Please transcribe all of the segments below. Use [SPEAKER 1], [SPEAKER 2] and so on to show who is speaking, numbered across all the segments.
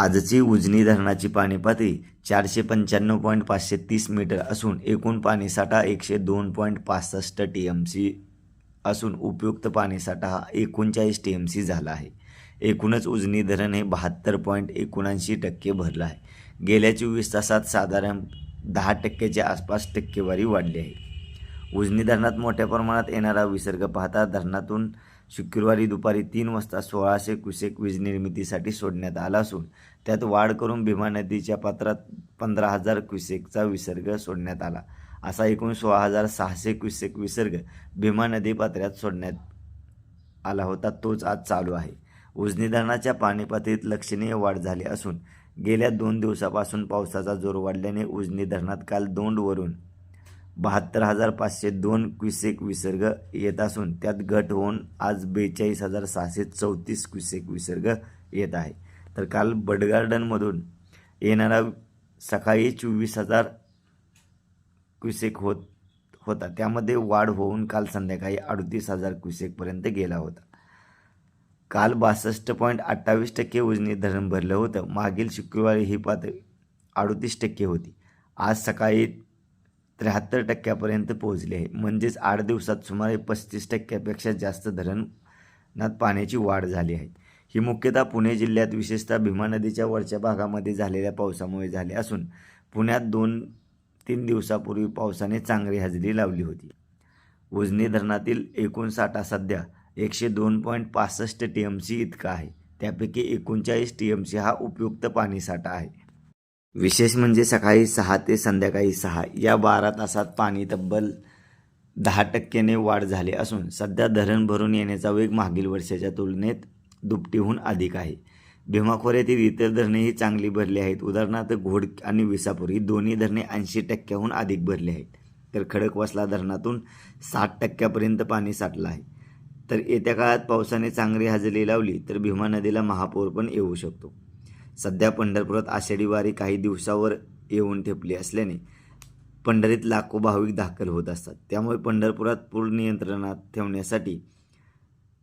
[SPEAKER 1] आजची उजनी धरणाची पाणी पातळी चारशे पंच्याण्णव पॉईंट पाचशे तीस मीटर असून एकूण पाणीसाठा एकशे दोन पॉईंट पासष्ट टी एम सी असून उपयुक्त पाणीसाठा हा एकोणचाळीस टी एम सी झाला आहे. एकूणच उजनी धरण हे बहात्तर पॉईंट एकोणऐंशी टक्के भरलं आहे. गेल्या चोवीस तासात साधारण दहा टक्क्याच्या आसपास टक्केवारी वाढली आहे. उजनी धरणात मोठ्या प्रमाणात येणारा विसर्ग पाहता धरणातून शुक्रवारी दुपारी तीन वाजता सोळाशे क्युसेक वीज निर्मितीसाठी सोडण्यात आला असून त्यात वाढ करून भीमा नदीच्या पात्रात पंधरा हजार क्युसेकचा विसर्ग सोडण्यात आला. असा एकूण सोळा हजार सहाशे क्युसेक विसर्ग भीमा नदी पात्रात सोडण्यात आला होता तोच आज चालू आहे. उजनी धरणाच्या पाणी पातळीत लक्षणीय वाढ झाली असून गेल्या दोन दिवसापासून पावसाचा जोर वाढल्याने उजनी धरणात काल दोंडवरून बहात्तर हजार पाचशे दोन क्युसेक विसर्ग येत असून त्यात घट होऊन आज बेचाळीस हजार सहाशे चौतीस क्युसेक विसर्ग येत आहे. तर काल बडगार्डनमधून येणारा सकाळी चोवीस हजार क्युसेक होत होता. त्यामध्ये वाढ होऊन काल संध्याकाळी अडतीस हजार क्युसेकपर्यंत गेला होता. काल बासष्ट पॉईंट अठ्ठावीस टक्के उजनी धरण भरलं होतं. मागील शुक्रवारी ही पातळी अडतीस टक्के होती. आज सकाळी त्र्याहत्तर टक्क्यापर्यंत पोहोचले आहे. म्हणजेच आठ दिवसात सुमारे पस्तीस टक्क्यापेक्षा जास्त धरणात पाण्याची वाढ झाली आहे. ही मुख्यतः पुणे जिल्ह्यात विशेषतः भीमा नदीच्या वरच्या भागामध्ये झालेल्या पावसामुळे झाले असून पुण्यात दोन तीन दिवसापूर्वी पावसाने चांगली हजेरी लावली होती. उजनी धरणातील एकूण साठा सध्या एकशे दोन पॉईंट पासष्ट टी एम सी इतका आहे. त्यापैकी एकोणचाळीस टी एम सी हा उपयुक्त पाणीसाठा आहे. विशेष म्हणजे सकाळी सहा ते संध्याकाळी सहा. या बारा तासात पाणी तब्बल दहा टक्क्याने वाढ झाली असून सध्या धरण भरून येण्याचा वेग मागील वर्षाच्या तुलनेत दुपटीहून अधिक आहे. भीमा इतर धरणेही चांगली भरली आहेत. उदाहरणार्थ घोड आणि विसापूर ही दोन्ही धरणे ऐंशी टक्क्याहून अधिक भरली आहेत. तर खडकवासला धरणातून साठ टक्क्यापर्यंत पाणी साठलं आहे. तर येत्या काळात पावसाने चांगली हजेरी लावली तर भीमा नदीला महापूर पण येऊ शकतो. सध्या पंढरपुरात आषाढी वारी काही दिवसावर येऊन ठेपली असल्याने पंढरीत लाखो भाविक दाखल होत असतात. त्यामुळे पंढरपुरात पूर नियंत्रणात ठेवण्यासाठी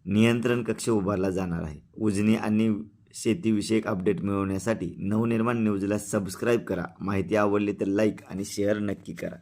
[SPEAKER 1] नियंत्रण कक्ष उभारला जाणार आहे. उजनी आणि शेतीविषयक अपडेट मिळवण्यासाठी नवनिर्माण न्यूजला सबस्क्राईब करा. माहिती आवडली तर लाईक आणि शेअर नक्की करा.